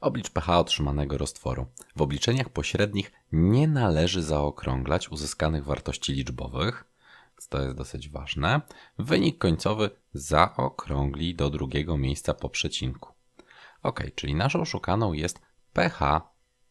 Oblicz pH otrzymanego roztworu. W obliczeniach pośrednich nie należy zaokrąglać uzyskanych wartości liczbowych, to jest dosyć ważne. Wynik końcowy zaokrągli do drugiego miejsca po przecinku. Ok, czyli naszą szukaną jest pH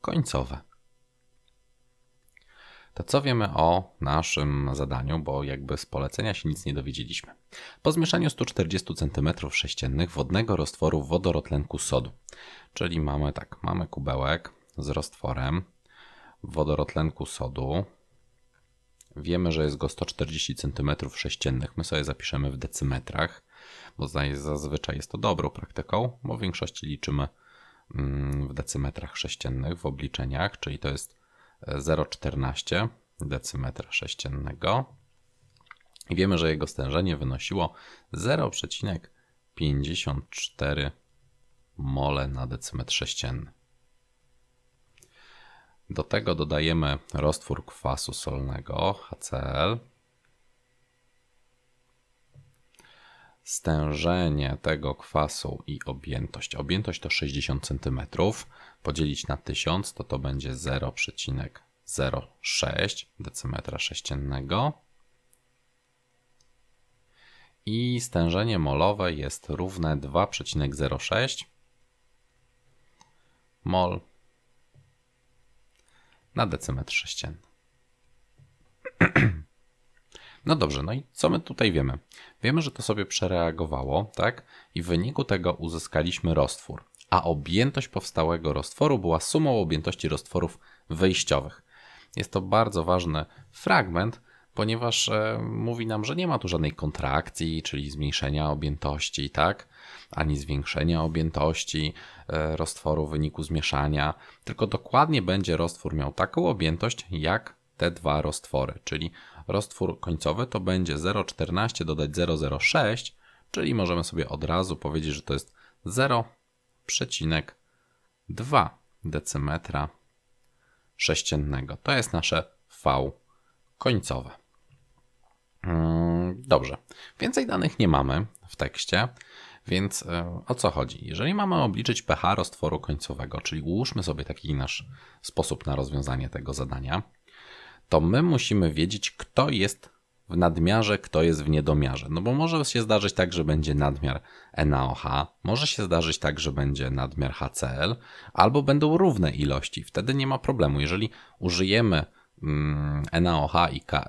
końcowe. To co wiemy o naszym zadaniu, bo jakby z polecenia się nic nie dowiedzieliśmy. Po zmieszaniu 140 cm3 wodnego roztworu wodorotlenku sodu, czyli mamy tak, mamy kubełek z roztworem wodorotlenku sodu. Wiemy, że jest go 140 cm3. My sobie zapiszemy w decymetrach, bo zazwyczaj jest to dobrą praktyką, bo w większości liczymy mm, w decymetrach sześciennych w obliczeniach, czyli to jest 0,14 decymetra sześciennego. I wiemy, że jego stężenie wynosiło 0,54 mole na decymetr sześcienny. Do tego dodajemy roztwór kwasu solnego HCl. Stężenie tego kwasu i objętość. Objętość to 60 cm. Podzielić na 1000 to to będzie 0,06 decymetra sześciennego. I stężenie molowe jest równe 2,06 mol na decymetr sześcienny. No dobrze, no i co my tutaj wiemy? Wiemy, że to sobie przereagowało, tak? I w wyniku tego uzyskaliśmy roztwór. A objętość powstałego roztworu była sumą objętości roztworów wyjściowych. Jest to bardzo ważny fragment, ponieważ e, mówi nam, że nie ma tu żadnej kontrakcji, czyli zmniejszenia objętości, tak? Ani zwiększenia objętości e, roztworu w wyniku zmieszania, tylko dokładnie będzie roztwór miał taką objętość, jak te dwa roztwory, czyli roztwór końcowy to będzie 0,14 dodać 0,06, czyli możemy sobie od razu powiedzieć, że to jest 0,2 decymetra sześciennego. To jest nasze V końcowe. Mm, dobrze, więcej danych nie mamy w tekście, więc e, o co chodzi? Jeżeli mamy obliczyć pH roztworu końcowego, czyli ułóżmy sobie taki nasz sposób na rozwiązanie tego zadania, to my musimy wiedzieć, kto jest w nadmiarze, kto jest w niedomiarze. No bo może się zdarzyć tak, że będzie nadmiar NaOH, może się zdarzyć tak, że będzie nadmiar HCl, albo będą równe ilości. Wtedy nie ma problemu. Jeżeli użyjemy mm, NaOH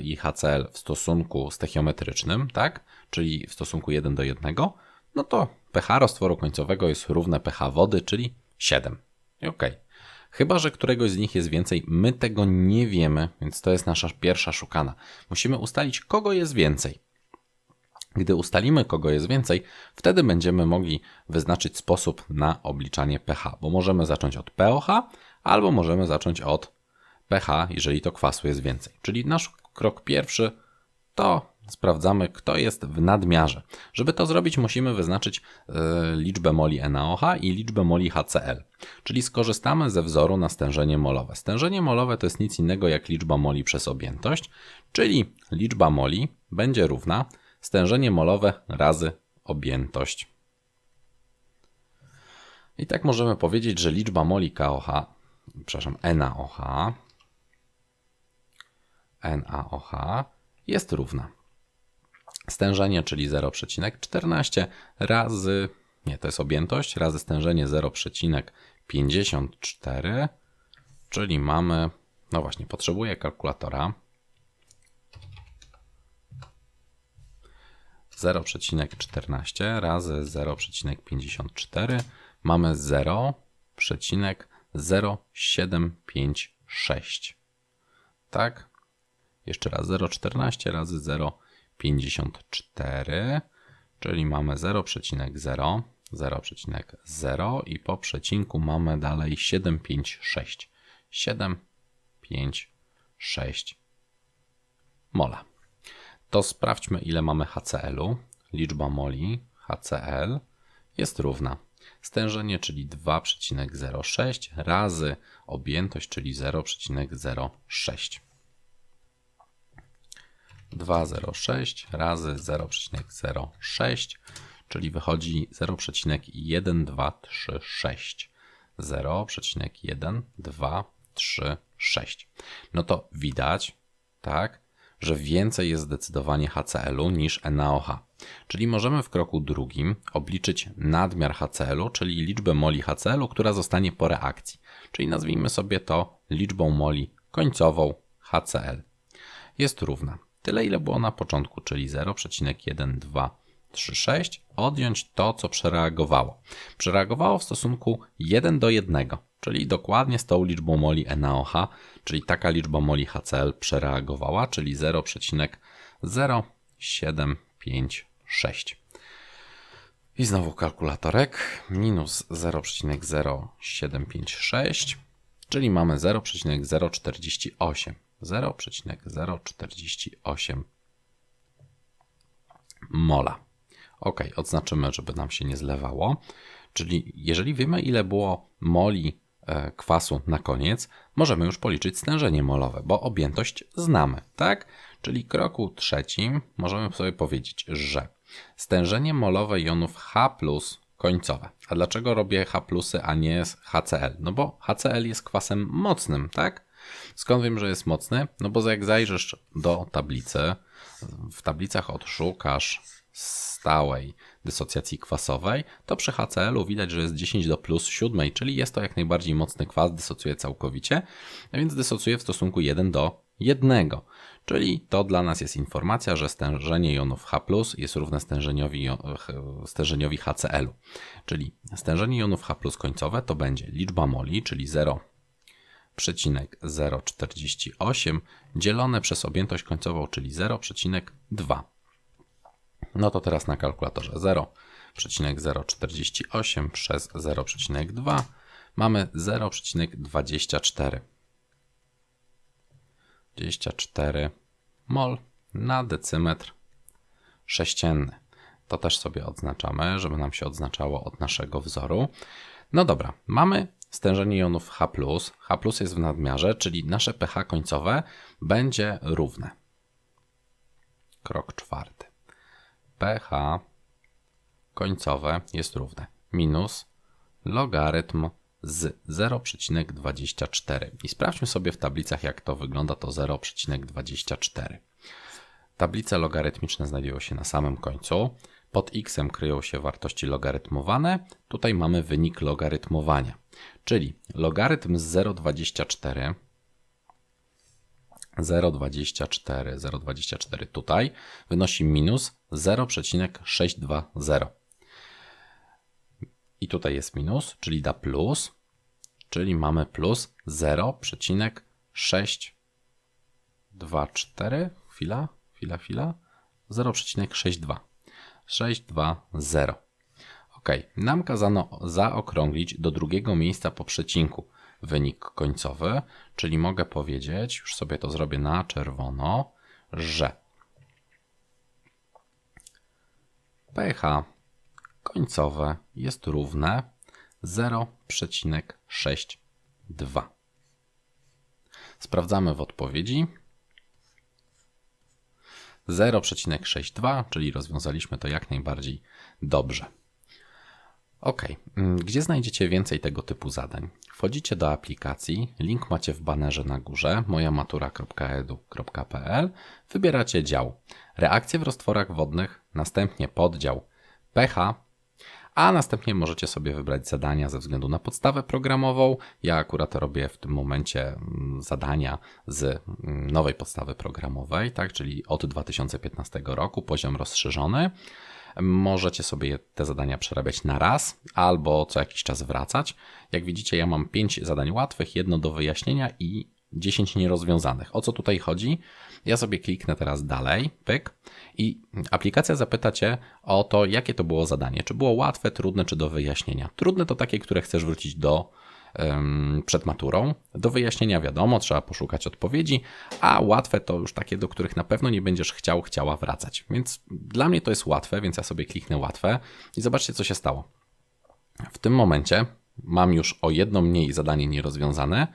i HCl w stosunku stechiometrycznym, tak, czyli w stosunku 1 do 1, no to pH roztworu końcowego jest równe pH wody, czyli 7. I ok. Chyba, że któregoś z nich jest więcej, my tego nie wiemy, więc to jest nasza pierwsza szukana. Musimy ustalić, kogo jest więcej. Gdy ustalimy, kogo jest więcej, wtedy będziemy mogli wyznaczyć sposób na obliczanie pH, bo możemy zacząć od pOH albo możemy zacząć od pH, jeżeli to kwasu jest więcej. Czyli nasz krok pierwszy to sprawdzamy, kto jest w nadmiarze. Żeby to zrobić, musimy wyznaczyć y, liczbę moli NaOH i liczbę moli HCl. Czyli skorzystamy ze wzoru na stężenie molowe. Stężenie molowe to jest nic innego jak liczba moli przez objętość, czyli liczba moli będzie równa stężenie molowe razy objętość. I tak możemy powiedzieć, że liczba moli KOH, przepraszam, NaOH, NaOH jest równa stężenie, czyli 0,14 razy, nie, to jest objętość, razy stężenie 0,54, czyli mamy, no właśnie, potrzebuję kalkulatora. 0,14 razy 0,54 mamy 0,0756. Tak? Jeszcze raz 0,14 razy 0,14 54, czyli mamy 0,0, 0,0 i po przecinku mamy dalej 756. 756 mola. To sprawdźmy ile mamy HCl-u. Liczba moli HCl jest równa stężenie, czyli 2,06 razy objętość, czyli 0,06. 206 razy 0,06, czyli wychodzi 0,1236. 0,1, 2, 3, 6. No to widać, tak, że więcej jest zdecydowanie HCl-u niż NaOH. Czyli możemy w kroku drugim obliczyć nadmiar HCl-u, czyli liczbę moli HCl-u, która zostanie po reakcji. Czyli nazwijmy sobie to liczbą moli końcową HCl. Jest równa tyle, ile było na początku, czyli 0,1236, odjąć to, co przereagowało. Przereagowało w stosunku 1 do 1, czyli dokładnie z tą liczbą moli NaOH, czyli taka liczba moli HCl przereagowała, czyli 0,0756. I znowu kalkulatorek, minus 0,0756, czyli mamy 0,048. 0,048 mola. Ok, odznaczymy, żeby nam się nie zlewało. Czyli jeżeli wiemy, ile było moli e, kwasu na koniec, możemy już policzyć stężenie molowe, bo objętość znamy, tak? Czyli kroku trzecim możemy sobie powiedzieć, że stężenie molowe jonów H końcowe. A dlaczego robię H, a nie HCl? No bo HCl jest kwasem mocnym, tak? Skąd wiem, że jest mocny? No bo jak zajrzysz do tablicy, w tablicach odszukasz stałej dysocjacji kwasowej, to przy HCl-u widać, że jest 10 do plus 7, czyli jest to jak najbardziej mocny kwas, dysocjuje całkowicie, a więc dysocjuje w stosunku 1 do 1. Czyli to dla nas jest informacja, że stężenie jonów H jest równe stężeniowi, stężeniowi HCl-u. Czyli stężenie jonów H końcowe to będzie liczba moli, czyli 0 0,048 dzielone przez objętość końcową, czyli 0,2. No to teraz na kalkulatorze 0,048 przez 0,2 mamy 0,24. 24 mol na decymetr sześcienny. To też sobie odznaczamy, żeby nam się odznaczało od naszego wzoru. No dobra, mamy stężenie jonów H+, H jest w nadmiarze, czyli nasze pH końcowe będzie równe. Krok czwarty. pH końcowe jest równe minus logarytm z 0,24. I sprawdźmy sobie w tablicach, jak to wygląda to 0,24. Tablice logarytmiczne znajdują się na samym końcu. Pod x kryją się wartości logarytmowane. Tutaj mamy wynik logarytmowania. Czyli logarytm z 0,24 0,24 0,24 tutaj wynosi minus 0,620. I tutaj jest minus, czyli da plus, czyli mamy plus 0,624. Chwila, chwila, chwila. 0,62. 620. Ok, nam kazano zaokrąglić do drugiego miejsca po przecinku wynik końcowy, czyli mogę powiedzieć, już sobie to zrobię na czerwono, że pH końcowe jest równe 0,62. Sprawdzamy w odpowiedzi. 0,62, czyli rozwiązaliśmy to jak najbardziej dobrze. Ok, mm, gdzie znajdziecie więcej tego typu zadań? Wchodzicie do aplikacji, link macie w banerze na górze mojamatura.edu.pl, wybieracie dział reakcje w roztworach wodnych, następnie poddział pH, a następnie możecie sobie wybrać zadania ze względu na podstawę programową. Ja akurat robię w tym momencie mm, zadania z mm, nowej podstawy programowej, tak, czyli od 2015 roku, poziom rozszerzony. Możecie sobie te zadania przerabiać na raz albo co jakiś czas wracać. Jak widzicie, ja mam 5 zadań łatwych, jedno do wyjaśnienia i 10 nierozwiązanych. O co tutaj chodzi? Ja sobie kliknę teraz dalej, pyk, i aplikacja zapyta Cię o to, jakie to było zadanie. Czy było łatwe, trudne, czy do wyjaśnienia. Trudne to takie, które chcesz wrócić do przed maturą. Do wyjaśnienia wiadomo, trzeba poszukać odpowiedzi, a łatwe to już takie, do których na pewno nie będziesz chciał, chciała wracać. Więc dla mnie to jest łatwe, więc ja sobie kliknę łatwe i zobaczcie, co się stało. W tym momencie mam już o jedno mniej zadanie nierozwiązane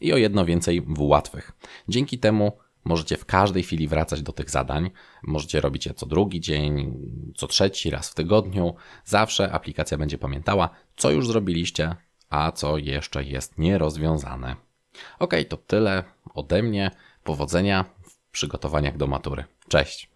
i o jedno więcej w łatwych. Dzięki temu Możecie w każdej chwili wracać do tych zadań. Możecie robić je co drugi dzień, co trzeci raz w tygodniu. Zawsze aplikacja będzie pamiętała, co już zrobiliście, a co jeszcze jest nierozwiązane. Ok, to tyle ode mnie. Powodzenia w przygotowaniach do matury. Cześć.